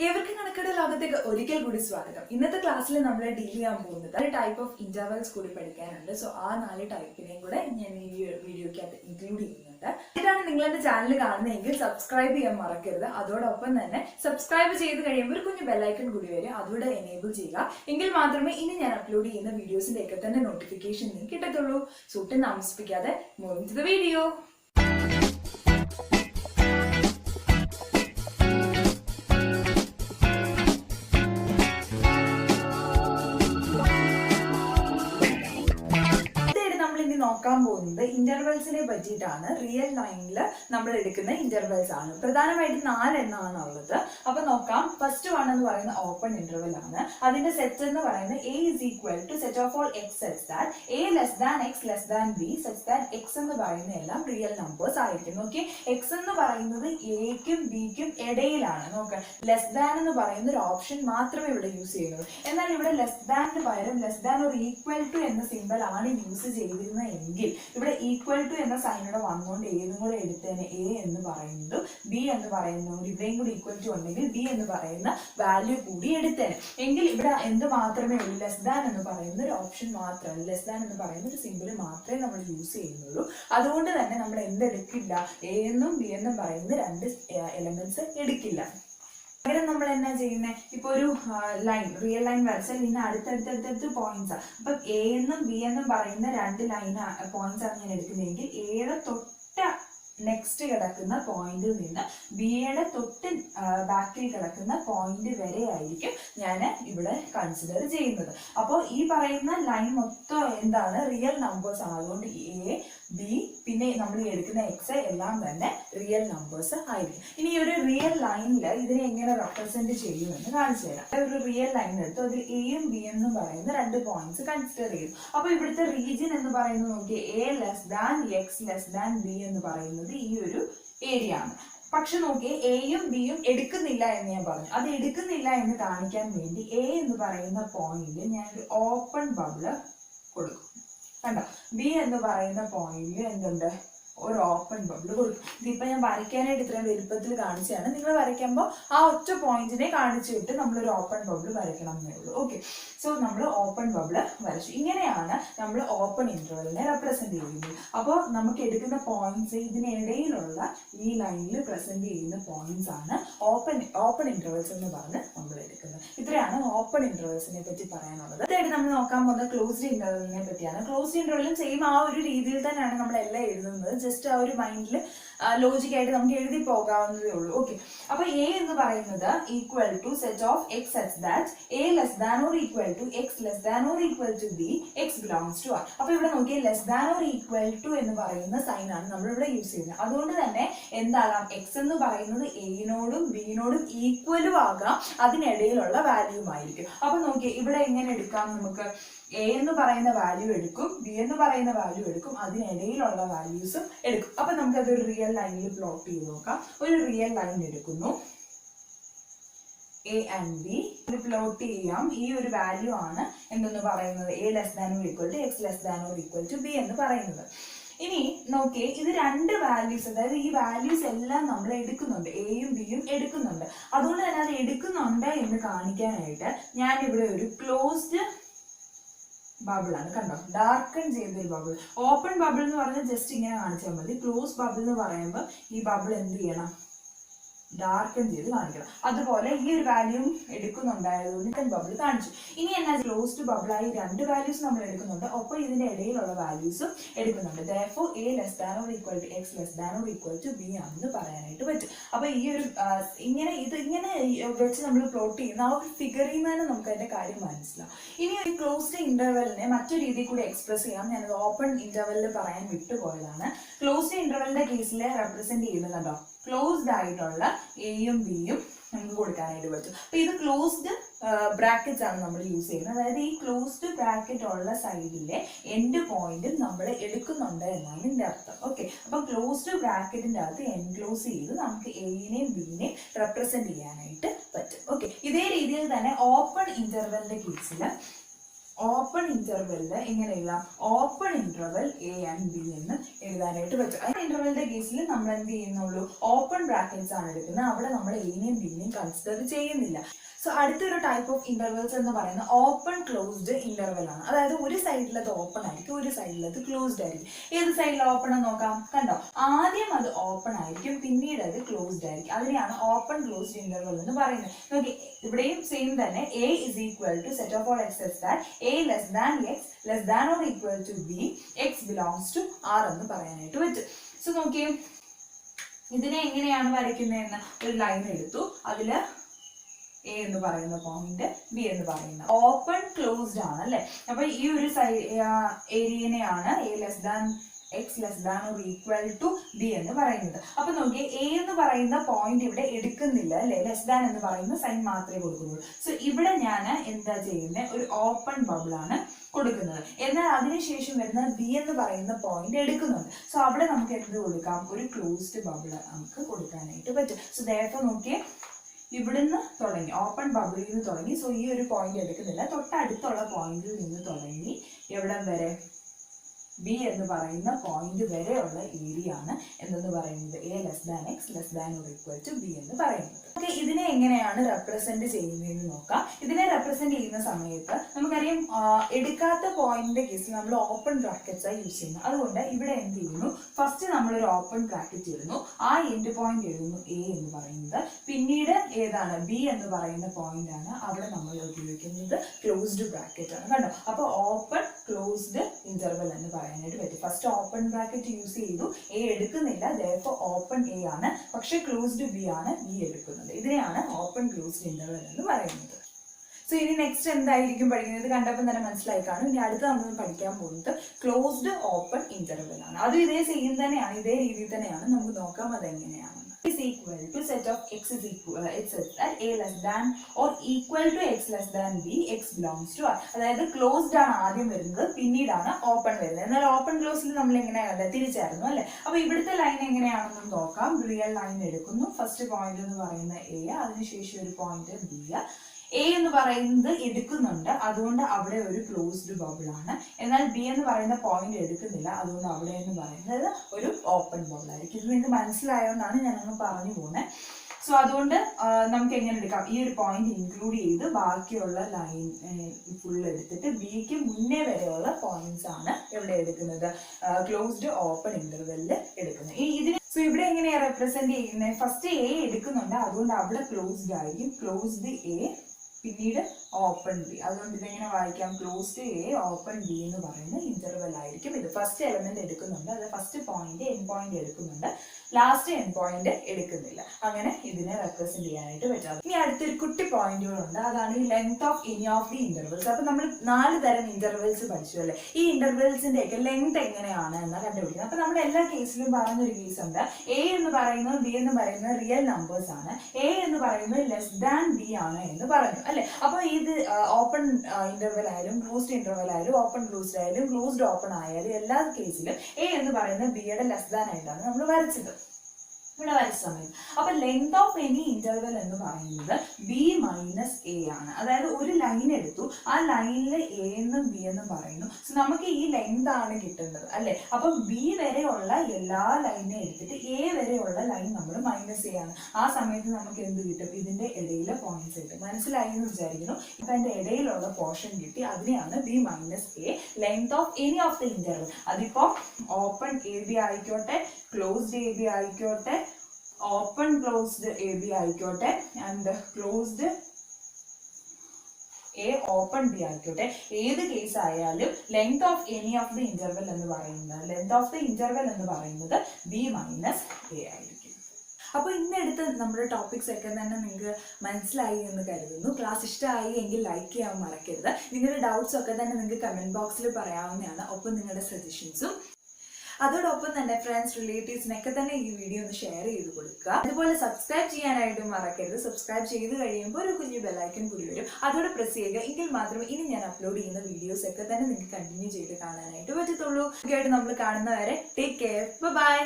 ഏവർക്കും കണക്കെട ലോകത്തേക്ക് ഒരിക്കൽ കൂടി സ്വാഗതം. ഇന്നത്തെ ക്ലാസ്സിൽ നമ്മൾ ഡീൽ ചെയ്യാൻ പോകുന്നത് ഒരു ടൈപ്പ് ഓഫ് ഇന്റർവൽസ് കൂടി പഠിക്കാനുണ്ട്. സോ ആ നാല് ടൈപ്പിനെയും കൂടെ ഞാൻ ഈ വീഡിയോയ്ക്കകത്ത് ഇൻക്ലൂഡ് ചെയ്യുന്നുണ്ട്. ഇതാണ് നിങ്ങൾ എന്റെ ചാനൽ കാണുന്നതെങ്കിൽ സബ്സ്ക്രൈബ് ചെയ്യാൻ മറക്കരുത്. അതോടൊപ്പം തന്നെ സബ്സ്ക്രൈബ് ചെയ്ത് കഴിയുമ്പോൾ ഒരു കുഞ്ഞു ബെല്ലൈക്കൺ കൂടി വരും അതുകൂടെ എനേബിൾ ചെയ്യുക. എങ്കിൽ മാത്രമേ ഇനി ഞാൻ അപ്ലോഡ് ചെയ്യുന്ന വീഡിയോസിന്റെ ഒക്കെ തന്നെ നോട്ടിഫിക്കേഷൻ നിങ്ങൾക്ക് കിട്ടത്തുള്ളൂ. സൂട്ട് താമസിപ്പിക്കാതെ ടു ദ വീഡിയോ നോക്കാൻ പോകുന്നത് ഇന്റർവെൽസിനെ പറ്റിയിട്ടാണ്. റിയൽ ലൈനിൽ നമ്മൾ എടുക്കുന്ന ഇന്റർവെൽസ് ആണ്. പ്രധാനമായിട്ടും നാലെണ്ണമാണ് ഉള്ളത് അപ്പൊ നോക്കാം. ഫസ്റ്റ് വൺ എന്ന് പറയുന്ന ഓപ്പൺ ഇന്റർവെൽ ആണ്. അതിന്റെ സെറ്റ് എന്ന് പറയുന്നത് A is equal to set of all X set that A less than X less than B set than X എന്ന് പറയുന്ന എല്ലാം റിയൽ നമ്പേഴ്സ് ആയിരിക്കും. ഓക്കെ എക്സ് എന്ന് പറയുന്നത് എക്കും ബിക്കും ഇടയിലാണ്. നോക്കുക ലെസ് ദാൻ എന്ന് പറയുന്ന ഒരു ഓപ്ഷൻ മാത്രമേ ഇവിടെ യൂസ് ചെയ്യുന്നുള്ളൂ. എന്നാൽ ഇവിടെ ലെസ് ദാനിന് പകരം ലെസ് ദാൻ ഒരു ഈക്വൽ ടു എന്ന സിമ്പിൾ ആണ് യൂസ് ചെയ്തിരുന്നത് എങ്കിൽ ഇവിടെ ഈക്വൽ ടു എന്ന സൈനോട് വന്നുകൊണ്ട് ഏതും കൂടെ എടുത്തതിന് എ എന്ന് പറയുന്നത് ബി എന്ന് പറയുന്നത് ഇവിടെയും കൂടി ഈക്വൽ ടു ഉണ്ടെങ്കിൽ ബി എന്ന് പറയുന്ന വാല്യൂ കൂടി എടുത്തേനെ. എങ്കിൽ ഇവിടെ എന്ത് മാത്രമേ ഉള്ളൂ? ലെസ് ദാൻ എന്ന് പറയുന്ന ഒരു ഓപ്ഷൻ മാത്രമല്ല. ലെസ് ദാൻ എന്ന് പറയുന്ന ഒരു സിമ്പിൾ മാത്രമേ നമ്മൾ യൂസ് ചെയ്യുന്നുള്ളൂ. അതുകൊണ്ട് തന്നെ നമ്മൾ എന്തെടുക്കില്ല? എ എന്നും ബി എന്നും പറയുന്ന രണ്ട് എലമെന്റ്സ് എടുക്കില്ല. പകരം നമ്മൾ എന്നാ ചെയ്യുന്നത് ഇപ്പൊ ഒരു ലൈൻ റിയൽ ലൈൻ വരച്ചാൽ ഇന്ന് അടുത്തടുത്തടുത്തടുത്ത് പോയിന്റ്സ് അപ്പൊ എ എന്നും ബി എന്നും പറയുന്ന രണ്ട് ലൈൻ പോയിന്റ്സ് ആണ് ഞാൻ എടുക്കുന്നതെങ്കിൽ എയുടെ തൊട്ട നെക്സ്റ്റ് കിടക്കുന്ന പോയിന്റിൽ നിന്ന് ബിയുടെ തൊട്ട് ബാക്കിൽ കിടക്കുന്ന പോയിന്റ് വരെ ആയിരിക്കും ഞാൻ ഇവിടെ കൺസിഡർ ചെയ്യുന്നത്. അപ്പോൾ ഈ പറയുന്ന ലൈൻ മൊത്തം എന്താണ്? റിയൽ നമ്പേഴ്സ് ആണ്. അതുകൊണ്ട് എ ബി പിന്നെ നമ്മൾ എടുക്കുന്ന എക്സ് എല്ലാം തന്നെ റിയൽ നമ്പേഴ്സ് ആയിരിക്കും. ഇനി ഈ ഒരു റിയൽ ലൈനിൽ ഇതിനെ എങ്ങനെ റെപ്രസെന്റ് ചെയ്യുമെന്ന് കാണിച്ചു തരാം. ഒരു റിയൽ ലൈൻ എടുത്ത് അതിൽ എയും ബി എന്ന് പറയുന്ന രണ്ട് പോയിന്റ്സ് കൺസിഡർ ചെയ്തു. അപ്പൊ ഇവിടുത്തെ റീജിയൻ എന്ന് പറയുന്നത് നോക്കി A less than X less than B എന്ന് പറയുന്നത് ഈ ഒരു ഏരിയ ആണ്. പക്ഷെ നോക്കിയേ എയും ബിയും എടുക്കുന്നില്ല എന്ന് ഞാൻ പറഞ്ഞു. അത് എടുക്കുന്നില്ല എന്ന് കാണിക്കാൻ വേണ്ടി എ എന്ന് പറയുന്ന പോയിന്റിൽ ഞാൻ ഒരു ഓപ്പൺ ബബിൾ കൊടുക്കും. കണ്ടോ? ബി എന്ന് പറയുന്ന പോയിന്റിൽ എന്തുണ്ട്? ഒരു ഓപ്പൺ ബബിൾ കൊടുക്കും ഇതിപ്പോ ഞാൻ വരയ്ക്കാനായിട്ട് ഇത്രയും വലുപ്പത്തിൽ കാണിച്ചതാണ്. നിങ്ങൾ വരയ്ക്കുമ്പോൾ ആ ഒറ്റ പോയിന്റിനെ കാണിച്ചിട്ട് നമ്മളൊരു ഓപ്പൺ ബബിൾ വരയ്ക്കണം എന്നേ ഉള്ളൂ. ഓക്കെ സോ നമ്മൾ ഓപ്പൺ ബബിൾ വരച്ചു. ഇങ്ങനെയാണ് നമ്മൾ ഓപ്പൺ ഇന്റർവലിനെ റെപ്രസെന്റ് ചെയ്യുന്നത്. അപ്പോൾ നമുക്ക് എടുക്കുന്ന പോയിന്റ്സ് ഇതിനിടയിലുള്ള ഈ ലൈനിൽ പ്രസന്റ് ചെയ്യുന്ന പോയിന്റ്സ് ആണ് ഓപ്പൺ ഓപ്പൺ ഇന്റർവെൽസ് എന്ന് പറഞ്ഞ് നമ്മൾ എടുക്കുന്നത്. ഇത്രയാണ് ഓപ്പൺ ഇന്റർവെൽസിനെ പറ്റി പറയാനുള്ളത്. അതായത് നമ്മൾ നോക്കാൻ പോകുന്ന ക്ലോസ്ഡ് ഇന്റർവെലിനെ പറ്റിയാണ്. ക്ലോസ്ഡ് ഇന്റർവലും സെയിം ആ ഒരു രീതിയിൽ തന്നെയാണ് നമ്മൾ എല്ലാം എഴുതുന്നത്. ജസ്റ്റ് ആ ഒരു മൈൻഡിൽ ലോജിക്കായിട്ട് നമുക്ക് എഴുതി പോകാവുന്നതേ ഉള്ളൂ. ഓക്കെ അപ്പൊ എ എന്ന് പറയുന്നത് equal to set of X S that A less than or equal to X less than or equal to B X belongs to R അപ്പൊ ഇവിടെ നോക്കിയാൽ less than or equal to എന്ന് പറയുന്ന sign ആണ് നമ്മൾ ഇവിടെ യൂസ് ചെയ്യുന്നത്. അതുകൊണ്ട് തന്നെ എന്താകാം? എക്സ് എന്ന് പറയുന്നത് എയിനോടും ബിനോടും ഈക്വലും ആകാം. അതിനിടയിലുള്ള വാല്യൂ ആയിരിക്കും. അപ്പൊ നോക്കിയേ ഇവിടെ എങ്ങനെ എടുക്കാം നമുക്ക്? എ എന്ന് പറയുന്ന വാല്യൂ എടുക്കും ബി എന്ന് പറയുന്ന വാല്യൂ എടുക്കും അതിനിടയിലുള്ള വാല്യൂസും എടുക്കും. അപ്പൊ നമുക്ക് അതൊരു റിയൽ ലൈനിൽ പ്ലോട്ട് ചെയ്ത് നോക്കാം. ഒരു റിയൽ ലൈൻ എടുക്കുന്നു. എ ആൻഡ് ബി ഇത് പ്ലോട്ട് ചെയ്യാം. ഈ ഒരു വാല്യൂ ആണ് എന്തെന്ന് പറയുന്നത്? A less than equal to X less than equal to B എന്ന് പറയുന്നത്. ഇനി നോക്കിയേ ഇത് രണ്ട് വാല്യൂസ് അതായത് ഈ വാല്യൂസ് എല്ലാം നമ്മൾ എടുക്കുന്നുണ്ട്. എയും ബിയും എടുക്കുന്നുണ്ട്. അതുകൊണ്ട് തന്നെ അത് എടുക്കുന്നുണ്ട് എന്ന് കാണിക്കാനായിട്ട് ഞാൻ ഇവിടെ ഒരു ക്ലോസ്ഡ് ബബിൾ ആണ്. കണ്ടോ? ഡാർക്കൺ ചെയ്ത ഒരു ബബിൾ ഓപ്പൺ ബബിൾ എന്ന് പറഞ്ഞാൽ ജസ്റ്റ് ഇങ്ങനെ കാണിച്ചാൽ മതി. ക്ലോസ് ബബിൾ എന്ന് പറയുമ്പോൾ ഈ ബബിൾ എന്ത് ചെയ്യണം? ഡാർക്കൺ ചെയ്ത് കാണിക്കണം. അതുപോലെ ഈ ഒരു വാല്യൂം എടുക്കുന്നുണ്ടായതുകൊണ്ട് ബബിൾ കാണിച്ചു. ഇനി എന്നാ ക്ലോസ്ഡ് ബബിളായി രണ്ട് വാല്യൂസ് നമ്മൾ എടുക്കുന്നുണ്ട്. ഒപ്പം ഇതിന്റെ ഇടയിലുള്ള വാല്യൂസും എടുക്കുന്നുണ്ട്. Therefore A less than or equal to X less than or equal to B ആണെന്ന് പറയാനായിട്ട് പറ്റും. അപ്പൊ ഈ ഒരു ഇങ്ങനെ ഇത് ഇങ്ങനെ വെച്ച് നമ്മൾ പ്ലോട്ട് ചെയ്യുന്ന ആ ഒരു ഫിഗറിൽ നിന്ന് നമുക്ക് അതിന്റെ കാര്യം മനസ്സിലാവും. ഇനി ഒരു ക്ലോസ്ഡ് ഇന്റർവെലിനെ മറ്റു രീതിയിൽ കൂടി എക്സ്പ്രസ് ചെയ്യാം. ഞാനത് ഓപ്പൺ ഇന്റർവെലിൽ പറയാൻ വിട്ടുപോയതാണ്. ക്ലോസ്ഡ് ഇന്റർവെലിന്റെ കേസിൽ റെപ്രസെന്റ് ചെയ്യുന്നത് കണ്ടോ? ക്ലോസ്ഡ് ആയിട്ടുള്ള എയും ബിയും നമുക്ക് കൊടുക്കാനായിട്ട് പറ്റും. അപ്പൊ ഇത് ക്ലോസ്ഡ് ബ്രാക്കറ്റ്സ് ആണ് നമ്മൾ യൂസ് ചെയ്യുന്നത്. അതായത് ഈ ക്ലോസ്ഡ് ബ്രാക്കറ്റ് ഉള്ള സൈഡിലെ എൻഡ് പോയിന്റ് നമ്മൾ എടുക്കുന്നുണ്ട് എന്നാണ് ഇതിന്റെ അർത്ഥം. ഓക്കെ അപ്പൊ ക്ലോസ്ഡ് ബ്രാക്കറ്റിന്റെ അകത്ത് എൻക്ലോസ് ചെയ്ത് നമുക്ക് എയിനെയും ബിനെയും റെപ്രസെന്റ് ചെയ്യാനായിട്ട് പറ്റും. ഓക്കെ ഇതേ രീതിയിൽ തന്നെ ഓപ്പൺ ഇന്റർവെലിന്റെ കേസിൽ ഓപ്പൺ ഇന്റർവെല്ലിൽ എങ്ങനെ എഴുതാം? Open interval A and B എന്ന് എഴുതാനായിട്ട് പറ്റും. ആ ഇന്റർവെലിന്റെ കേസിൽ നമ്മൾ എന്ത് ചെയ്യുന്നുള്ളൂ? ഓപ്പൺ ബ്രാക്കറ്റ്സ് ആണ് എടുക്കുന്നത്. അവിടെ നമ്മൾ എനെയും ബിനെയും കൺസിഡർ ചെയ്യുന്നില്ല. സോ അടുത്തൊരു ടൈപ്പ് ഓഫ് ഇന്റർവെൽസ് എന്ന് പറയുന്നത് ഓപ്പൺ ക്ലോസ്ഡ് ഇന്റർവെൽ ആണ്. അതായത് ഒരു സൈഡിൽ അത് ഓപ്പൺ ആയിരിക്കും ഒരു സൈഡിൽ അത് ക്ലോസ്ഡ് ആയിരിക്കും. ഏത് സൈഡിൽ ഓപ്പൺ എന്ന് നോക്കാം? കണ്ടോ? ആദ്യം അത് ഓപ്പൺ ആയിരിക്കും പിന്നീട് അത് ക്ലോസ്ഡ് ആയിരിക്കും. അതിനെയാണ് ഓപ്പൺ ക്ലോസ്ഡ് ഇന്റർവെൽ എന്ന് പറയുന്നത്. നോക്കി ഇവിടെയും സെയിം തന്നെ. A is equal to set of all X S than A less than X less than or equal to B X belongs to R എന്ന് പറയാനായിട്ട് പറ്റും. സോ നോക്കിയേ ഇതിനെ എങ്ങനെയാണ് വരയ്ക്കുന്നതെന്ന് ഒരു ലൈൻ എടുത്തു. അതിൽ എ എന്ന് പറയുന്ന പോയിന്റ് ബി എന്ന് പറയുന്ന ഓപ്പൺ ക്ലോസ്ഡ് ആണ് അല്ലെ അപ്പൊ ഈ ഒരു ഏരിയനെയാണ് A less than X less than or equal to B എന്ന് പറയുന്നത്. അപ്പൊ നോക്കിയേ എ എന്ന് പറയുന്ന പോയിന്റ് ഇവിടെ എടുക്കുന്നില്ല അല്ലെ? ലെസ് ദാൻ എന്ന് പറയുന്ന സൈൻ മാത്രമേ കൊടുക്കുന്നുള്ളൂ. സോ ഇവിടെ ഞാൻ എന്താ ചെയ്യുന്നത് ഒരു ഓപ്പൺ ബബിൾ ആണ് കൊടുക്കുന്നത്. എന്നാൽ അതിനുശേഷം വരുന്ന ബി എന്ന് പറയുന്ന പോയിന്റ് എടുക്കുന്നുണ്ട്. സോ അവിടെ നമുക്ക് എന്ത് കൊടുക്കാം? ഒരു ക്ലോസ്ഡ് ബബിൾ നമുക്ക് കൊടുക്കാനായിട്ട് പറ്റും. സോ ദയപ്പോ നോക്കിയേ ഇവിടുന്ന് തുടങ്ങി. ഓപ്പൺ ബബിളിൽ നിന്ന് തുടങ്ങി. സോ ഈ ഒരു പോയിന്റ് എടുക്കുന്നില്ല. തൊട്ടടുത്തുള്ള പോയിന്റിൽ നിന്ന് തുടങ്ങി. എവിടം വരെ? ബി എന്ന് പറയുന്ന പോയിന്റ് വരെയുള്ള ഏരിയ ആണ് എന്തെന്ന് പറയുന്നത്? A less than X less than or to B എന്ന് പറയുന്നത്. ഓക്കെ ഇതിനെ എങ്ങനെയാണ് റെപ്രസെന്റ് ചെയ്യുന്നതെന്ന് നോക്കാം. ഇതിനെ റെപ്രസെന്റ് ചെയ്യുന്ന സമയത്ത് നമുക്കറിയാം എടുക്കാത്ത പോയിന്റിന്റെ കേസിൽ നമ്മൾ ഓപ്പൺ ബ്രാക്കറ്റ്സ് ആയി യൂസ് ചെയ്യുന്നു. അതുകൊണ്ട് ഇവിടെ എന്ത് ചെയ്യുന്നു? ഫസ്റ്റ് നമ്മൾ ഒരു ഓപ്പൺ ബ്രാക്കറ്റ് ഇടുന്നു. ആ എൻഡ് പോയിന്റ് എഴുതുന്നു എ എന്ന് പറയുന്നത്. പിന്നീട് ഏതാണ്? ബി എന്ന് പറയുന്ന പോയിന്റ് ആണ് അവിടെ നമ്മൾ ഉപയോഗിക്കുന്നത്. ക്ലോസ്ഡ് ബ്രാക്കറ്റ് ആണ്. കണ്ടോ? അപ്പോൾ ഓപ്പൺ ക്ലോസ്ഡ് ഇന്റർവൽ എന്ന് പറയാനായിട്ട് പറ്റും ഫസ്റ്റ് ഓപ്പൺ ബ്രാക്കറ്റ് യൂസ് ചെയ്തു. എ എടുക്കുന്നില്ല. ദയപ്പോ ഓപ്പൺ എ ആണ്. പക്ഷെ ക്ലോസ്ഡ് ബി ആണ് ബി എടുക്കുന്നത്. ഇതിനെയാണ് ഓപ്പൺ ക്ലോസ്ഡ് ഇന്റർവെൽ എന്ന് പറയുന്നത്. സോ ഇനി നെക്സ്റ്റ് എന്തായിരിക്കും പഠിക്കുന്നത്? കണ്ടപ്പോൾ തന്നെ മനസ്സിലായി കാണും. ഇനി അടുത്ത നമ്മൾ പഠിക്കാൻ പോകുന്നത് ക്ലോസ്ഡ് ഓപ്പൺ ഇന്റർവെൽ ആണ്. അതും ഇതേ സെയിം തന്നെയാണ്. ഇതേ രീതിയിൽ തന്നെയാണ്. നമുക്ക് നോക്കാം അതെങ്ങനെയാണെന്ന് is equal to set of x is equal x is that a less than or equal to x less than b x belongs to r അതായത് ക്ലോസ്ഡ് ആണ് ആദ്യം വരുന്നത് പിന്നീടാണ് ഓപ്പൺ വരുന്നത്. എന്നാൽ ഓപ്പൺ ക്ലോസിൽ നമ്മൾ എങ്ങനെയാണ് തിരിച്ചായിരുന്നു അല്ലെ? അപ്പൊ ഇവിടുത്തെ ലൈൻ എങ്ങനെയാണെന്ന് നോക്കാം. റിയൽ ലൈൻ എടുക്കുന്നു. ഫസ്റ്റ് പോയിന്റ് എന്ന് പറയുന്ന എ അതിനുശേഷം ഒരു പോയിന്റ് ബി എ എന്ന് പറയുന്നത് എടുക്കുന്നുണ്ട്. അതുകൊണ്ട് അവിടെ ഒരു ക്ലോസ്ഡ് ബബിൾ ആണ്. എന്നാൽ ബി എന്ന് പറയുന്ന പോയിന്റ് എടുക്കുന്നില്ല. അതുകൊണ്ട് അവിടെ എന്ന് പറയുന്നത് ഒരു ഓപ്പൺ ബബിൾ ആയിരിക്കും. ഇത് നിങ്ങൾക്ക് മനസ്സിലായതുകൊണ്ടാണ് ഞാൻ അങ്ങ് പറഞ്ഞു പോകുന്നത് സോ അതുകൊണ്ട് നമുക്ക് എങ്ങനെ എടുക്കാം? ഈ ഒരു പോയിന്റ് ഇൻക്ലൂഡ് ചെയ്ത് ബാക്കിയുള്ള ലൈൻ ഫുൾ എടുത്തിട്ട് ബിക്ക് മുന്നേ വരെയുള്ള പോയിന്റ്സ് ആണ് ഇവിടെ എടുക്കുന്നത്. ക്ലോസ്ഡ് ഓപ്പൺ ഇന്റർവെല്ലിൽ എടുക്കുന്നത്. ഈ ഇതിന് സോ ഇവിടെ എങ്ങനെയാണ് റെപ്രസെന്റ് ചെയ്യുന്നത് ഫസ്റ്റ് എ എടുക്കുന്നുണ്ട്. അതുകൊണ്ട് അവിടെ ക്ലോസ്ഡ് ആയിരിക്കും. ക്ലോസ്ഡ് എ പിന്നീട് ഓപ്പൺ ബി അതുകൊണ്ട് ഇതെങ്ങനെ വായിക്കാം. ക്ലോസ്ഡ് എ ഓപ്പൺ ബി എന്ന് പറയുന്ന ഇന്റർവെൽ ആയിരിക്കും ഇത്. ഫസ്റ്റ് എലമെന്റ് എടുക്കുന്നുണ്ട്. അത് ഫസ്റ്റ് പോയിന്റ് എൻ പോയിന്റ് എടുക്കുന്നുണ്ട്. ലാസ്റ്റ് എൻ പോയിന്റ് എടുക്കുന്നില്ല. അങ്ങനെ ഇതിനെ റെപ്രസെന്റ് ചെയ്യാനായിട്ട് പറ്റാതെ ഇനി അടുത്തൊരു കുട്ടി പോയിന്റുകളുണ്ട് അതാണ് ഈ length of any of the intervals അപ്പൊ നമ്മൾ നാല് തരം ഇന്റർവെൽസ് പഠിച്ചു അല്ലേ? ഈ ഇന്റർവെൽസിന്റെ ഒക്കെ ലെങ്ത് എങ്ങനെയാണ് എന്ന് കണ്ടുപിടിക്കുന്നത് അപ്പൊ നമ്മുടെ എല്ലാ കേസിലും പറഞ്ഞൊരു കേസ് ഉണ്ട്. എ എന്ന് പറയുന്നത് ബി എന്ന് പറയുന്നത് റിയൽ നമ്പേഴ്സ് ആണ്. എ എന്ന് പറയുന്നത് ലെസ് ദാൻ ബി ആണ് എന്ന് പറഞ്ഞു. അല്ലെ? അപ്പൊ ഇത് ഓപ്പൺ ഇന്റർവെൽ ആയാലും ക്ലോസ്ഡ് ഇന്റർവെൽ ആയാലും ഓപ്പൺ ക്ലോസ്ഡ് ആയാലും ക്ലോസ്ഡ് ഓപ്പൺ ആയാലും എല്ലാ കേസിലും എ എന്ന് പറയുന്ന ബിയുടെ ലെസ് ദാൻ ആയിട്ടാണ് നമ്മൾ വരച്ചത്. ഇവിടെ സമയം. അപ്പൊ ലെങ്ത് ഓഫ് എനി ഇന്റർവെൽ എന്ന് പറയുന്നത് ബി മൈനസ് എ ആണ്. അതായത് ഒരു ലൈൻ എടുത്തു. ആ ലൈനിൽ എ എന്നും ബി എന്നും പറയുന്നു. സോ നമുക്ക് ഈ ലെങ്ത് ആണ് കിട്ടുന്നത് അല്ലെ? അപ്പൊ ബി വരെയുള്ള എല്ലാ ലൈനും എടുത്തിട്ട് എ വരെയുള്ള ലൈൻ നമ്മൾ മൈനസ് എ ആണ്. ആ സമയത്ത് നമുക്ക് എന്ത് കിട്ടും? ഇതിന്റെ ഇടയിലെ പോയിന്റ്സ് കിട്ടും. മനസ്സിലായി എന്ന് വിചാരിക്കുന്നു? ഇപ്പൊ അതിന്റെ ഇടയിലുള്ള പോർഷൻ കിട്ടി. അതിനെയാണ് B minus A length of any of the interval അതിപ്പോ ഓപ്പൺ എ ബി ആയിക്കോട്ടെ ക്ലോസ്ഡ് എ ബി ആയിക്കോട്ടെ ഓപ്പൺ ക്ലോസ്ഡ് എ ബി ആയിക്കോട്ടെ. And closed A open B ആയിക്കോട്ടെ. ഏത് കേസ് ആയാലും length of any of the interval എന്ന് പറയുന്നത് length of the interval എന്ന് പറയുന്നത് ബി മൈനസ് എ ആയിരിക്കും. അപ്പോൾ ഇന്ന് എടുത്ത നമ്മുടെ ടോപ്പിക്സ് ഒക്കെ തന്നെ നിങ്ങൾക്ക് മനസ്സിലായി എന്ന് കരുതുന്നു. ക്ലാസ് ഇഷ്ടമായി എങ്കിൽ ലൈക്ക് ചെയ്യാൻ മറക്കരുത്. നിങ്ങളുടെ ഡൗട്ട്സ് ഒക്കെ തന്നെ നിങ്ങൾക്ക് കമന്റ് ബോക്സിൽ പറയാവുന്നതാണ്. ഒപ്പം നിങ്ങളുടെ സജഷൻസും അതോടൊപ്പം തന്നെ ഫ്രണ്ട്സ് റിലേറ്റീവ്സിനൊക്കെ തന്നെ ഈ വീഡിയോ ഒന്ന് ഷെയർ ചെയ്ത് കൊടുക്കുക. അതുപോലെ സബ്സ്ക്രൈബ് ചെയ്യാനായിട്ടും മറക്കരുത്. സബ്സ്ക്രൈബ് ചെയ്ത് കഴിയുമ്പോൾ ഒരു കുഞ്ഞു ബെല്ലൈക്കൻ കൂടി വരും. അതോടെ പ്രസ് ചെയ്യുക. എങ്കിൽ മാത്രമേ ഇനി ഞാൻ അപ്ലോഡ് ചെയ്യുന്ന വീഡിയോസ് ഒക്കെ തന്നെ നിങ്ങൾക്ക് കണ്ടിന്യൂ ചെയ്ത് കാണാനായിട്ട് പറ്റത്തുള്ളൂ. ആയിട്ട് നമ്മൾ കാണുന്നവരെ ടേക്ക് കെയർ ബൈ